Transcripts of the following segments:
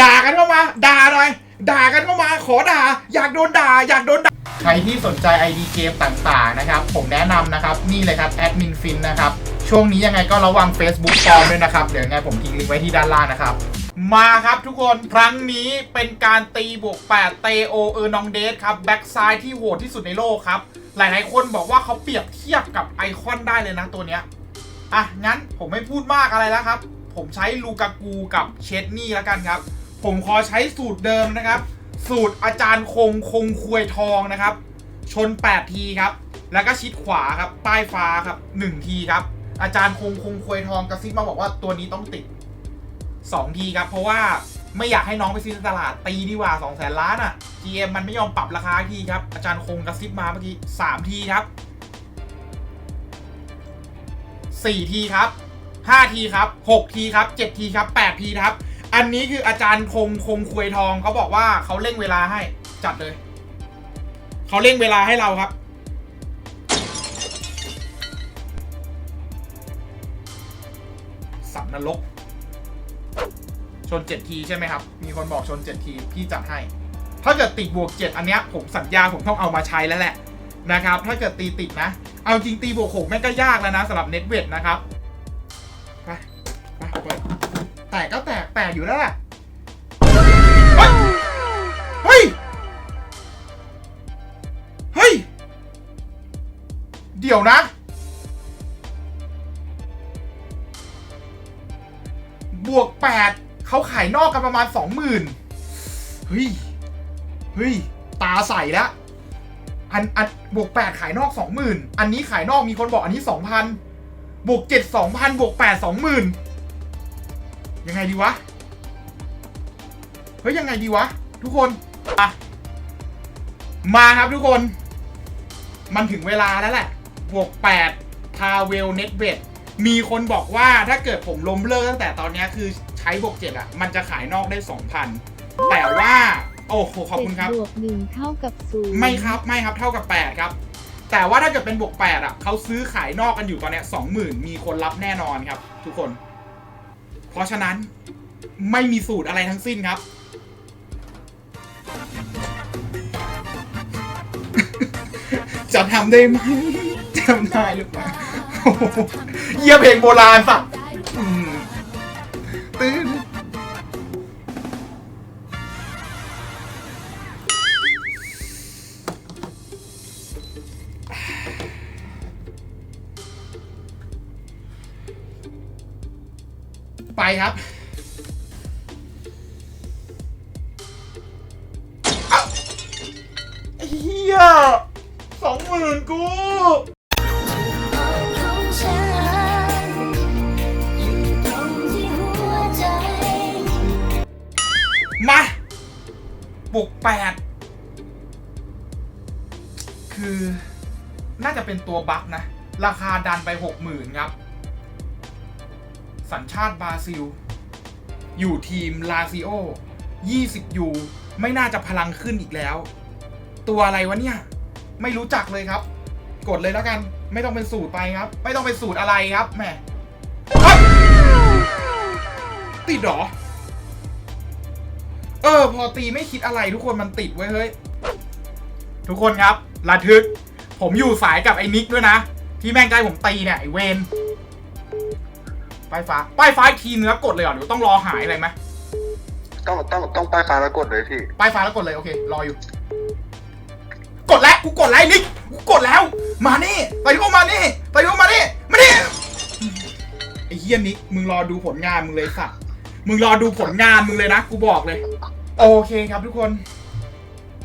ด่ากันเข้ามาด่าหน่อยด่ากันเข้ามาขอด่า อยากโดนด่า อยากโดนด่า ใครที่สนใจ ID เกมต่างๆนะครับ ผมแนะนำนะครับ นี่เลยครับแอดมินฟินนะครับ ช่วงนี้ยังไงก็ระวัง Facebook ปลอมด้วยนะครับ เดี๋ยวยังไงผมทิ้งลิงก์ไว้ที่ด้านล่างนะครับ มาครับทุกคนครั้งนี้เป็นการตีบวก8เตโอเออร์นองเดสครับ แบ็กซ้ายที่โหดที่สุดในโลกครับ หลายๆคนบอกว่าเขาเปรียบเทียบกับไอคอนได้เลยนะตัวเนี้ยอะงั้นผมไม่พูดมากอะไรแล้วครับ ผมใช้ลูกากูกับเชดนี่แล้วกันครับ ผมขอใช้สูตรเดิมนะครับ สูตรอาจารย์คงคงควยทองนะครับ ชน 8 ทีครับ แล้วก็ชิดขวาครับป้ายฟ้าครับ 1 ทีครับ อาจารย์คงคงควยทองกระซิบมาบอกว่าตัวนี้ต้องติด 2 ทีครับ เพราะว่าไม่อยากให้น้องไปซื้อตลาดตีดีกว่า2 0 0แสนล้านอะ GM มันไม่ยอมปรับราคาทีครับ อาจารย์คงกระซิบมาเมื่อกี้3ทีครับ 4 ทีครับ 5 ทีครับ 6 ทีครับ 7 ทีครับ 8 ทีครับ อันนี้คืออาจารย์คงคงควยทองเขาบอกว่าเขาเร่งเวลาให้จัดเลย เขาเร่งเวลาให้เราครับ สับนรกชน7ทีใช่ไหมครับ มีคนบอกชน7ทีพี่จัดให้ ถ้าเกิดติดบวก7อันเนี้ยผมสัญญาผมต้องเอามาใช้แล้วแหละนะครับ ถ้าเกิดตีติดนะ เอาจริงตีบวกหกแม่งก็ยากแล้วนะสำหรับเน็ตเวทนะครับไปไปเปิดแตกก็แต่ กแตกอยู่แล้วแหละเฮ้ยเฮ้ย เฮ้ย เดี๋ยวนะ บวกแปดเขาขายนอกกันประมาณสองหมื่นเฮ้ย เฮ้ย ตาใสแล้วอันอันบวกแปดขายนอกสองหมื่นอันนี้ขายนอกมีคนบอกอันนี้สองพันบวกเจ็ดสองพันบวกแปดสองหมื่น ยังไงดีวะ เฮ้ยยังไงดีวะ ทุกคนอะมาครับทุกคน มันถึงเวลาแล้วแหละ บวกแปดพาเวลเน็ตเวทมีคนบอกว่าถ้าเกิดผมล้มเลิกตั้งแต่ตอนเนี้ยคือใช้บวกเจ็ดอะมันจะขายนอกได้สองพันแต่ว่า โอ้โหขอบคุณครับเจ็ดบวกหนึ่งเท่ากับศูนย์ไม่ครับไม่ครับเท่ากับ8ครับ แต่ว่าถ้าเกิดเป็นบวก8อะเขาซื้อขายนอกกันอยู่ตอนเนี้ยสองหมื่นมีคนรับแน่นอนครับ ทุกคนเพ ราะฉะนั้นไม่มีสูตรอะไรทั้งสิ้นครับ จะทำได้ไหมทำได้หรือเปล่าเยี่ยเพลงโบราณสัตว ครับเอ้าเฮียสองหมื่นกูของฉันอยู่ตรงที่หัวใจมาบุกแปดคือ น่าจะเป็นตัวบัคนะ ราคาดันไปหกหมื่นครับ สัญชาติบราซิล อยู่ทีมลาซิโอ 20 ยูไม่น่าจะพลังขึ้นอีกแล้ว ตัวอะไรวะเนี่ย ไม่รู้จักเลยครับ กดเลยแล้วกันไม่ต้องเป็นสูตรไปครับ ไม่ต้องเป็นสูตรอะไรครับแหม่ติดหรอ เออ พอตีไม่คิดอะไรทุกคนมันติดไว้เฮ้ย ทุกคนครับระทึก ผมอยู่สายกับไอ้นิกด้วยนะ ที่แม่งใกล้ผมตีเนี่ยไอ้เวน ป้ายฟ้า ป้ายฟ้าอีกทีเนื้อกดเลยเหรอหรือต้องรอหายอะไรไหมต้องต้องต้องป้ายฟ้าแล้วกดเลยพี่ ป้ายฟ้าแล้วกดเลยโอเครออยู่ กดแล้วกูกดแล้วไอ้นิกกูกดแล้ว มานี่ไปที่พวกมานี่ไปที่พวกมานี่มานี่ไอ้เฮียนิกมึงรอดูผลงานมึงเลยสัตว์มึงรอดูผลงานมึงเลยนะกูบอกเลย โอเคครับทุกคน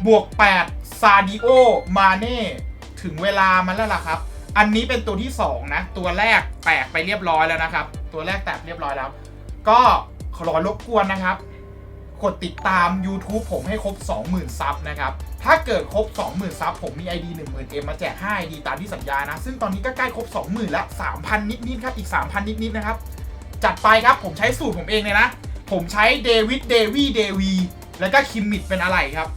บวก8ซาดิโอมาเน่ถึงเวลามันแล้วล่ะครับ อันนี้เป็นตัวที่ 2 นะ ตัวแรกแตกไปเรียบร้อยแล้วนะครับ ตัวแรกแตกเรียบร้อยแล้ว ก็ขอรบกวนนะครับ กดติดตาม YouTube ผมให้ครบ 20,000 ซับนะครับ ถ้าเกิดครบ 20,000 ซับผมมี ID 10,000เอ็มมาแจก5 ID ตามที่สัญญานะ ซึ่งตอนนี้ก็ใกล้ครบ 20,000 แล้ว 3,000 นิดๆครับ อีก 3,000 นิดๆนะครับ จัดไปครับผมใช้สูตรผมเองเลยนะ ผมใช้เดวิดเดวีเดวีแล้วก็คิมมิดเป็นอะไรครับ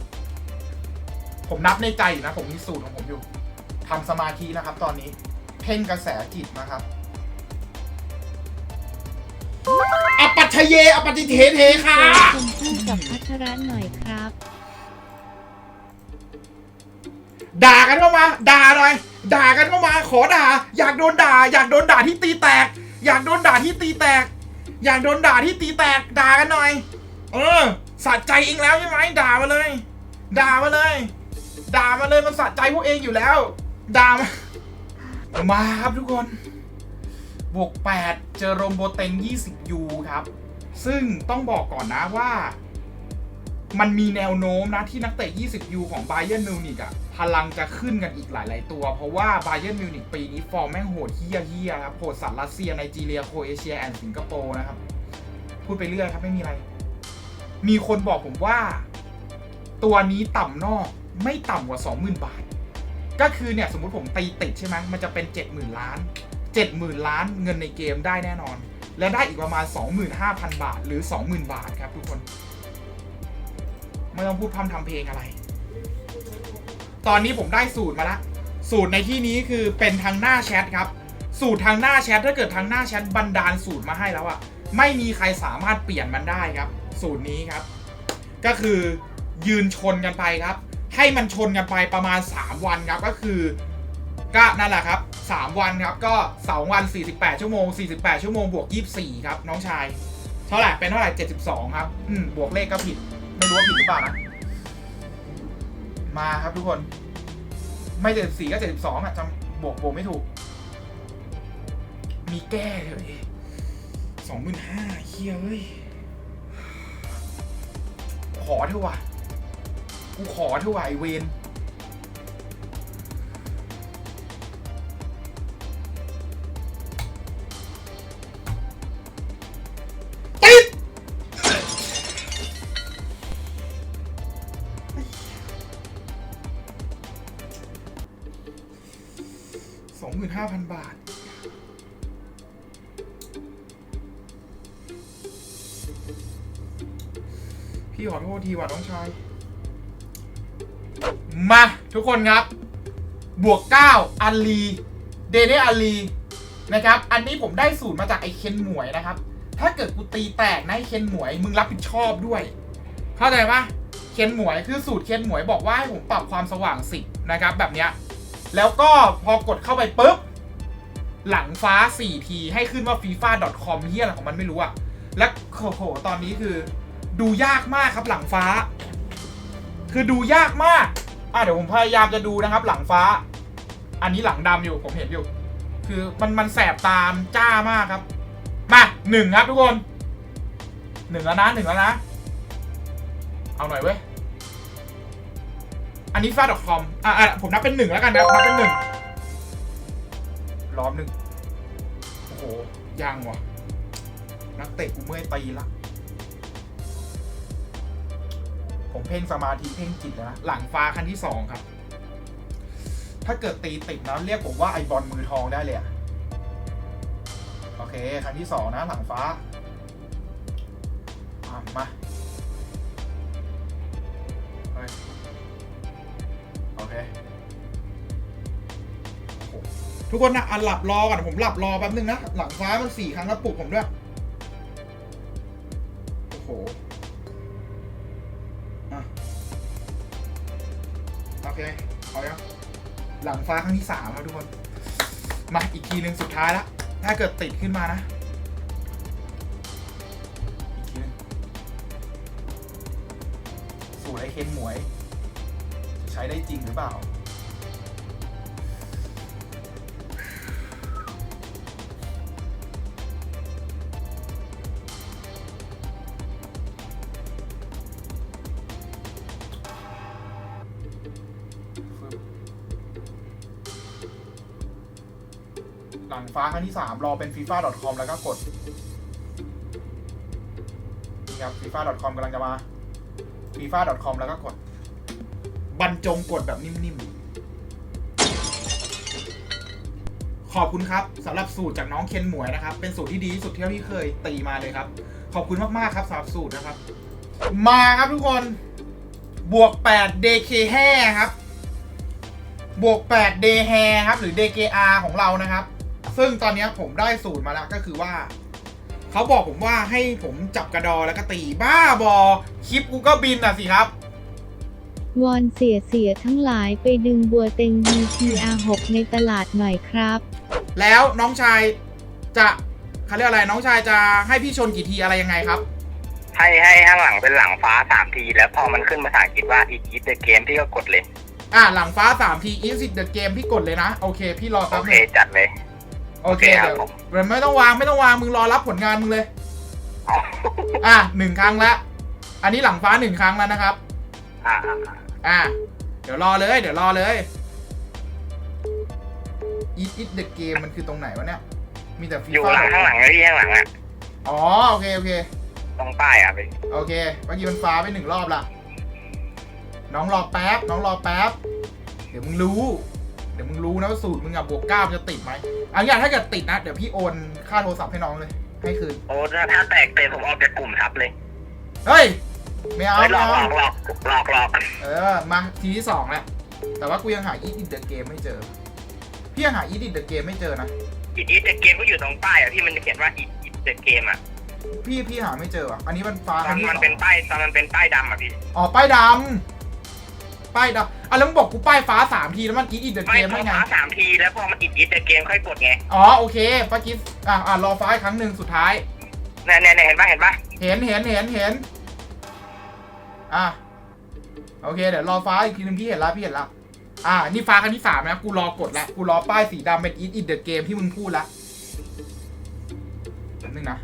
ผมนับในใจอยู่นะ ผมมีสูตรของผมอยู่ทำสมาธินะครับ ตอนนี้ เพ่งกระแสจิตนะครับ ปัจฉเยอปัจจิเทเทค่ะคนพูดกับระหน่อยครับ ด่ากันเข้ามา ด่าหน่อย ด่ากันเข้ามา ขอด่า อยากโดนด่า อยากโดนด่าที่ตีแตก อยากโดนด่าที่ตีแตก อยากโดนด่าที่ตีแตก ด่ากันหน่อย เออสะใจเองแล้วใช่ไหมด่ามาเลย ด่ามาเลย ด่ามาเลยมันสะใจพวกเองอยู่แล้ว ด่ามา มาครับทุกคน บวก 8 เจอโรมโบเต็ง 20ยูครับ ซึ่งต้องบอกก่อนนะว่ามันมีแนวโน้มนะที่นักเตะ 20ยูของ b บ y เ r n นมิวนิกอะพลังจะขึ้นกันอีกหลาย ๆ ตัว เพราะว่า b บ y เ r n นมิวนิกปีนี้ฟอร์มแม่งโหดเฮี้ยเฮียครับโหดสัตว์รัสเซียไนจีเรียโคเอเชียแอนด์สิงคโปร์นะครับ พูดไปเรื่อยครับไม่มีอะไร มีคนบอกผมว่า ตัวนี้ต่ำนอกไม่ต่ำกว่า 20,000 บาท ก็คือเนี่ยสมมุติผมตีติดใช่ไหมมันจะเป็น 70,000 ล้าน 70,000 ล้านเงินในเกมได้แน่นอน และได้อีกประมาณ 25,000 บาทหรือ 20,000 บาทครับทุกคน ไม่ต้องพูดพร่ำทำเพลงอะไร ตอนนี้ผมได้สูตรมาละ สูตรในที่นี้คือเป็นทางหน้าแชทครับ สูตรทางหน้าแชทถ้าเกิดทางหน้าแชทบันดาลสูตรมาให้แล้วอะไม่มีใครสามารถเปลี่ยนมันได้ครับ สูตรนี้ครับ ก็คือยืนชนกันไปครับ ให้มันชนกันไปประมาณ 3 วันครับก็คือ ก็นั่นแหละครับ 3 วันครับ ก็ 2 วัน 48 ชั่วโมง 48 ชั่วโมงบวก 24 ครับ น้องชาย เท่าไหร่ เป็นเท่าไหร่ 72 ครับ อืม บวกเลขก็ผิด ไม่รู้ว่าผิดหรือเปล่านะ มาครับทุกคน ไม่ 74 ก็ 72 อะจำบวกบวกไม่ถูก มีแก้เลยสองหมื่นห้าเฮียเอ้ย ขอเถอะวะกูขอเถอะวะไอเวน พี่ขอโทษทีว่ะน้องชาย มาทุกคนครับ บวก 9 อันลี เดเนอันลีนะครับ อันนี้ผมได้สูตรมาจากไอเคนหมวยนะครับ ถ้าเกิดกูตีแตกนะไอเคนหมวยมึงรับผิดชอบด้วย เข้าใจปะเคนหมวยคือสูตรเคนหมวยบอกว่าให้ผมปรับความสว่างสินะครับ แบบเนี้ย แล้วก็พอกดเข้าไปปุ๊บ หลังฟ้า 4 ที ให้ขึ้นว่า fifa.com เฮียอะไรของมันไม่รู้อะและโอ้โห ตอนนี้คือ ดูยากมากครับหลังฟ้า คือดูยากมากอะเดี๋ยวผมพยายามจะดูนะครับ หลังฟ้า อันนี้หลังดำอยู่ผมเห็นอยู่ คือมันมันแสบตามจ้ามากครับ มาหนึ่งครับทุกคนหนึ่งแล้วนะหนึ่งแล้วนะ เอาหน่อยเว้ย อันนี้ฟาดอทคอมอะอะผมนับเป็นหนึ่งแล้วกันนะนับเป็นหนึ่งรอบหนึ่งโอ้โหยังวะนักเตะกูเมื่อยตีละ ผมเพ่งสมาธิเพ่งจิตแล้วนะหลังฟ้าคันที่สองครับ ถ้าเกิดตีติดนะเรียกผมว่าไอบอลมือทองได้เลยอะโอเคคันที่สองนะหลังฟ้าอะมาโอเคทุกคนนะอันหลับรอก่อนผมหลับรอแป๊บนึงนะ หลังฟ้ามันสี่ครั้งแล้วปลุกผมด้วย หลังฟ้าครั้งที่สามแล้วทุกคน มาอีกทีหนึ่งสุดท้ายละ ถ้าเกิดติดขึ้นมานะอีกทีนึงสูตรไอเคนหมวย ใช้ได้จริงหรือเปล่า ฟ้าครั้งที่สามรอเป็น fifa.com แล้วก็กด นี่ครับ fifa.com กำลังจะมา fifa.com แล้วก็กด บรรจงกดแบบนิ่มๆ ขอบคุณครับสำหรับสูตรจากน้องเคนหมวยนะครับ เป็นสูตรที่ดีที่สุดที่พี่เคยตีมาเลยครับ ขอบคุณมากๆครับสำหรับสูตรนะครับ มาครับทุกคนบวก 8 DK แห่ครับ บวก 8 Day Hair ครับ หรือ DKR ของเรานะครับ ซึ่งตอนนี้ผมได้สูตรมาแล้วก็คือว่าคเขาบอกผมว่าให้ผมจับกระดอแล้วก็ตีบ้าบอ คลิปกูก็บินอะสิครับ วอนเสียเสียทั้งหลายไปดึงบัวเต็ง BTR6 ในตลาดหน่อยครับ แล้วน้องชายจะเขาเรียกอะไรน้องชายจะให้พี่ชนกี่ทีอะไรยังไงครับ ให้ให้ข้างหลังเป็นหลังฟ้าสามที แล้วพอมันขึ้นภาษาอังกฤษว่า it is the game พี่ก็กดเลย อะหลังฟ้า3ที is it the game พี่กดเลยนะ โอเค พี่รอโอแป๊บเค นึง จัดเลย โอเคโอเคครับเดี๋ยวผมเดี๋ยวไม่ต้องวางไม่ต้องวางมึงรอรับผลงานมึงเลย อะหนึ่งครั้งละอันนี้หลังฟ้าหนึ่งครั้งแล้วนะครับ อ่าอะเดี๋ยวรอเลย เดี๋ยวรอเลย is it the game มันคือตรงไหนวะเนี่ย มีแต่ฟีอยู่ฟ่าหลังข้างหลังนะพี่ข้างหลังอะอ๋อโอเคโอเค ตรงป้ายอะพี่โอเคเมื่อกี้มันฟ้าไปหนึ่งรอบละน้องรอแป๊บ น้องรอแป๊บ เดี๋ยวมึงรู้ เดี๋ยวมึงรู้นะว่าสูตรมึงอะบวกเก้ามันจะติดไหมเอาอย่างถ้าเกิดติดนะ เดี๋ยวพี่โอนค่าโทรศัพท์ให้น้องเลย ให้คืน โอ้ถ้าถ้าแตกเตะผมออกจากกลุ่มทับเลยเฮ้ยไม่เอาเฮ้ยหลไม่อกหลเอาอกหลอกหลอกหลอกเออ มาทีที่สองแล้วแต่ว่ากูยังหา Eat in the Game ไม่เจอ พี่ยังหา Eat in the Game ไม่เจอนะ it is the game ก็อยู่ตรงป้ายอะพี่มันจะเขียนว่า it is the game อะพี่พี่หาไม่เจอว่ะอันนี้มันฟ้าตอัอนนที่สมันองเป็นป้ายตอนมันเป็นป้ายดำอะพี่ อ๋อป้ายดำ ป้ายดำอะแล้วมึงบอกกูป้ายฟ้าสามทีแล้วมัน Eat in the ไม่ Game พอได้ไง ฟ้าสามทีแล้วพอมัน it is the game ค่อยกดไงอ๋อโอเคป้ากิ๊ฟอะอะรอฟ้าอีกครั้งหนึ่งสุดท้าย เนี่ยเนี่ยเนี่ยเห็นปะเห็นปะเห็นเห็นเห็นเห็นอะโอเคเดี๋ยวรอฟ้าอีกทีนึงพี่เห็นแล้วพี่เห็นแล้วอะนี่ฟ้าครั้งที่สามนะกูรอกดแล้วกูรอป้ายสีดำเป็น Eat in the Game ที่มึงพูดละแป๊บนึงนะ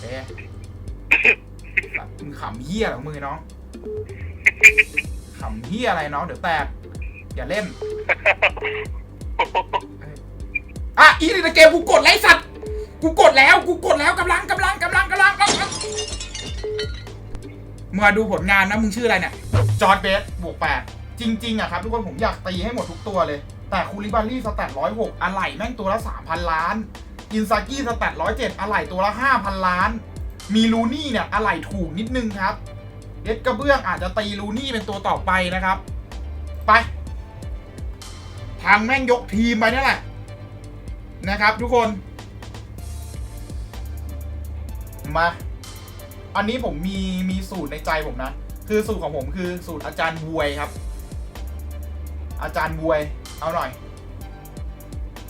เอ๊ะสัตว์มึงขำเหี้ยเหรอมือน้อง ขำเหี้ยอะไรน้องเดี๋ยวแตก อย่าเล่นอะอีในเกมกูกดไลฟ์สัตว์กูกดแล้วกูกดแล้วกำลังกำลังกำลังกำลังกำลังมาดูผลงานนะมึงชื่ออะไรเนี่ยจอร์ดเบสบวกแปดจริง ๆอะครับทุกคนผมอยากตีให้หมดทุกตัวเลย แต่คูลิบารี่สแตทร้อยหกอะไหล่แม่งตัวละสามพันล้านอินซากิสแตทร้อยเจ็ดอะไหล่ตัวละห้าพันล้าน มีลูนี่เนี่ยอะไหล่ถูกนิดนึงครับ เอ็ดกระเบื้องอาจจะตีลูนี่เป็นตัวต่อไปนะครับ ไป ทางแม่งยกทีมไปนั่แหละ นะครับทุกคน มา อันนี้ผมมีมีสูตรในใจผมนะ คือสูตรของผมคือสูตรอาจารย์บวยครับ อาจารย์บวย เอาหน่อย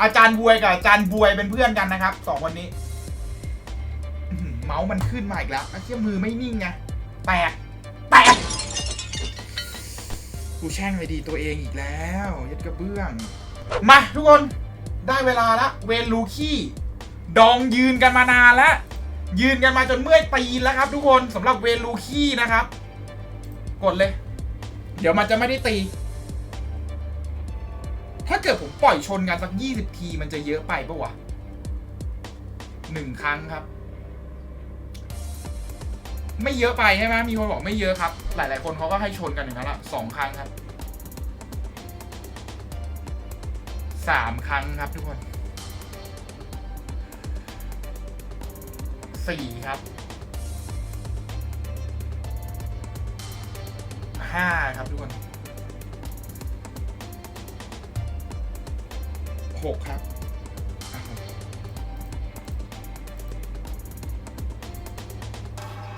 อาจารย์บวยกับอาจารย์บวยเป็นเพื่อนกันนะครับสองคนนี้เมาส์มันขึ้นมาอีกแล้วไอ้เชี่ยมือไม่นิ่งไงแตก กูแช่งไปดีตัวเองอีกแล้วยัดกระเบื้อง มาทุกคนได้เวลาละเวนลูคี้ดองยืนกันมานานแล้ว ยืนกันมาจนเมื่อยตีนแล้วครับ ทุกคนสำหรับเวนลูคี้นะครับ กดเลย เดี๋ยวมันจะไม่ได้ตี ถ้าเกิดผมปล่อยชนกันสักยี่สิบทีมันจะเยอะไปปะวะหนึ่งครั้งครับ ไม่เยอะไปใช่ไหมมีคนบอกไม่เยอะครับ หลาย ๆ คนเขาก็ให้ชนกันอย่างนั้นละสองครั้งครับสามครั้งครับทุกคนสี่ครับห้าครับทุกคนหกครับ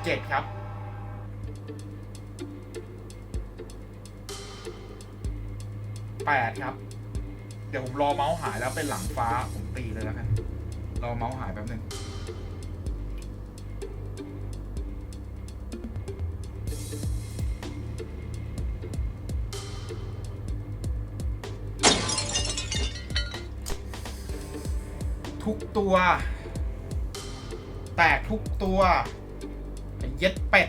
7 ครับแปดครับ เดี๋ยวผมรอเมาส์หายแล้วเป็นหลังฟ้า ผมตีเลยแล้วกัน รอเมาส์หายแป๊บหนึ่งทุกตัว แตกทุกตัว เย็ดเป็ด